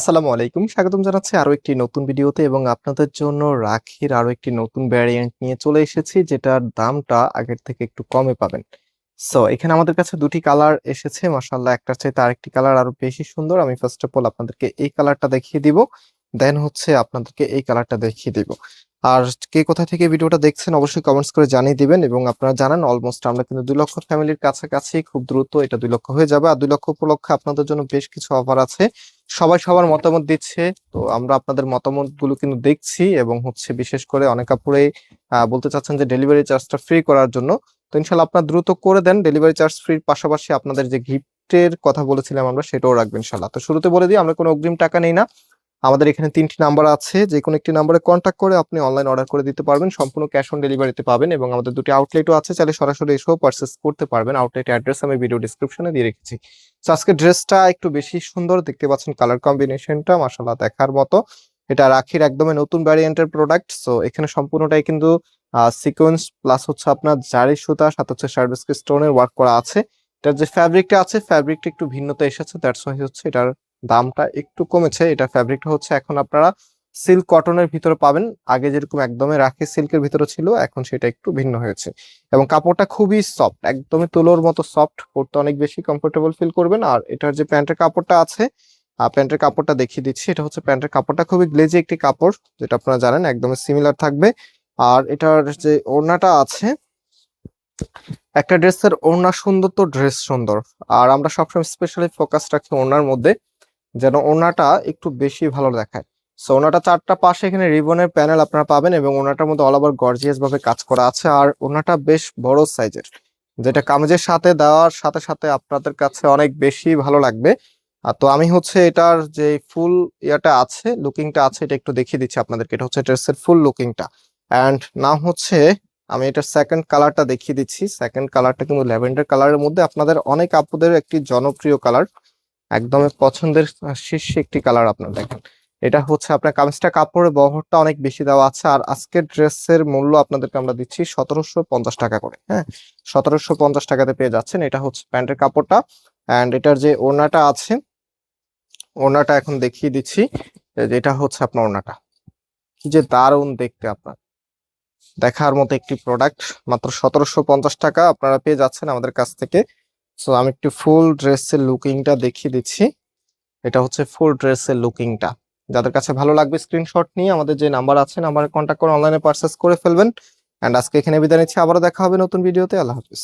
আসসালামু আলাইকুম। স্বাগতম জানাচ্ছি আরও একটি নতুন ভিডিওতে এবং আপনাদের জন্য রাখির আরও একটি নতুন ভ্যারিয়েন্ট নিয়ে চলে এসেছি, যেটার দামটা আগের থেকে একটু কমে পাবেন। সো এখানে আমাদের কাছে দুটি কালার এসেছে, মাশাআল্লাহ একটার চাইতে আরেকটি কালার আরও বেশি সুন্দর। আমি ফার্স্ট অফ অল আপনাদেরকে এই কালারটা দেখিয়ে দিব দেন হচ্ছে আপনাদেরকে এই কালারটা দেখিয়ে দিব। আর কে কোথা থেকে ভিডিওটা দেখছেন অবশ্যই কমেন্টস করে জানিয়ে দিবেন এবং আপনারা জানেন অলমোস্ট আমরা কিন্তু দুই লক্ষ ফ্যামিলির কাছাকাছি, খুব দ্রুত এটা দুই লক্ষ হয়ে যাবে। আর দুই লক্ষ উপলক্ষে আপনাদের জন্য বেশ কিছু অফার আছে। সবাই সবার মতামত দিচ্ছে। তো আমরা আপনাদের মতামতগুলো কিন্তু দেখছি এবং হচ্ছে বিশেষ করে অনেক আপুরেই বলতে চাচ্ছেন যে ডেলিভারি চার্জটা ফ্রি করার জন্য। তো ইনশাল্লাহ আপনার দ্রুত করে দেন। ডেলিভারি চার্জ ফ্রির পাশাপাশি আপনাদের যে গিফটের কথা বলেছিলাম আমরা, সেটাও রাখবেন ইনশাল্লাহ তো শুরুতে বলে দিই, আমরা কোনো অগ্রিম টাকা নেই না। আমাদের এখানে তিনটি নাম্বার আছে। যে কোনো একটি নাম্বারে কন্ট্যাক্ট করে আপনি অনলাইন অর্ডার করে দিতে পারবেন। সম্পূর্ণ ক্যাশ অন ডেলিভারিতে পাবেন এবং আমাদের দুটি আউটলেটও আছে। চাইলে সরাসরি এসেও পারচেস করতে পারবেন। আউটলেট অ্যাড্রেস আমি ভিডিও ডিসক্রিপশনে দিয়ে রেখেছি। তো আজকে ড্রেসটা একটু বেশি সুন্দর। দেখতে পাচ্ছেন কালার কম্বিনেশনটা মাসাল্লাহ দেখার মতো। এটা রাখির একদমই নতুন ভ্যারিয়েন্টের প্রোডাক্ট সো এখানে সম্পূর্ণটাই কিন্তু সিকোয়েন্স প্লাস হচ্ছে আপনার জারি সুতা, সাথে হচ্ছে সার্ভিসকে স্টোনের ওয়ার্ক করা আছে। এটার যে ফ্যাব্রিকটা আছে ফ্যাব্রিকটা একটু ভিন্নতা এসেছে। দ্যাটস ওয়াই হচ্ছে এটার দামটা একটু কমেছে, এটা ফ্যাব্রিকটা হচ্ছে এখন আপনারা সিল্ক কটনের ভিতরে পাবেন। আগে যেরকম একদমই রাখি সিল্কের ভিতরে ছিল, এখন সেটা একটু ভিন্ন হয়েছে। এবং কাপড়টা খুবই সফট একদমই তুলোর মতো সফট পরতে অনেক বেশি কমফোর্টেবল ফিল করবেন। আর এটার যে প্যান্টের কাপড়টা আছে প্যান্টের কাপড়টা দেখিয়ে দিচ্ছি, এটা হচ্ছে প্যান্টের কাপড়টা খুবই গ্লেজি একটি কাপড়, যেটা আপনারা জানেন একদমই সিমিলার থাকবে। আর এটার যে ওড়নাটা আছে, একটা ড্রেসের ওড়না সুন্দর তো ড্রেস সুন্দর। আর আমরা সবসময় স্পেশালি ফোকাস রাখি ওড়নার মধ্যে। যেন ওড়নাটা একটু বেশি ভালো দেখায়। সো ওনাটা চারটা পাশে এখানে রিবনের প্যানেল আপনারা পাবেন এবং ওনাটার মধ্যে অল ওভার গর্জিয়াস ভাবে কাজ করা আছে। আর ওনাটা বেশ বড় সাইজের যেটা কামিজের সাথে দেওয়ার সাথে সাথে আপনাদের কাছে অনেক বেশি ভালো লাগবে। আর তো আমি হচ্ছে এটার যে ফুল ইয়াটা আছে লুকিংটা আছে, এটা একটু দেখিয়ে দিচ্ছি আপনাদেরকে। এটা হচ্ছে ড্রেসের ফুল লুকিংটা অ্যান্ড নাম হচ্ছে, আমি এটার সেকেন্ড কালারটা দেখিয়ে দিচ্ছি। সেকেন্ড কালারটা কিন্তু ল্যাভেন্ডার কালারের মধ্যে আপনাদের অনেক আপুদের একটি জনপ্রিয় কালার একদমই পছন্দের শীর্ষে একটি কালার আপনার দেখেন। এটা হচ্ছে আপনার কামিজটা, কাপড়ের বহরটা অনেক বেশি দেওয়া আছে। আর আজকের ড্রেসের মূল্য আপনাদেরকে আমরা দিচ্ছি সতেরোশো পঞ্চাশ টাকা করে হ্যাঁ? সতেরোশো পঞ্চাশ টাকাতে পেয়ে যাচ্ছেন। এটা হচ্ছে প্যান্টের কাপড়টা। অ্যান্ড এটার যে ওড়নাটা আছে, ওড়নাটা এখন দেখিয়ে দিচ্ছি। এটা হচ্ছে আপনার ওড়নাটা। কি যে দারুণ দেখতে আপনার। দেখার মতো একটি প্রোডাক্ট মাত্র সতেরোশো পঞ্চাশ টাকা আপনারা পেয়ে যাচ্ছেন আমাদের কাছ থেকে। সো আমি একটু ফুল ড্রেসের লুকিংটা দেখিয়ে দিচ্ছি। এটা হচ্ছে ফুল ড্রেসের লুকিংটা যাদের কাছে ভালো লাগবে স্ক্রিনশট নিয়ে, আমাদের যে নাম্বার আছে নাম্বারে কন্ট্যাক্ট করে অনলাইনে পারচেস করে ফেলবেন। এন্ড আজকে এখানে বিদায় নিচ্ছি। আবারও দেখা হবে নতুন ভিডিওতে আল্লাহ হাফিজ।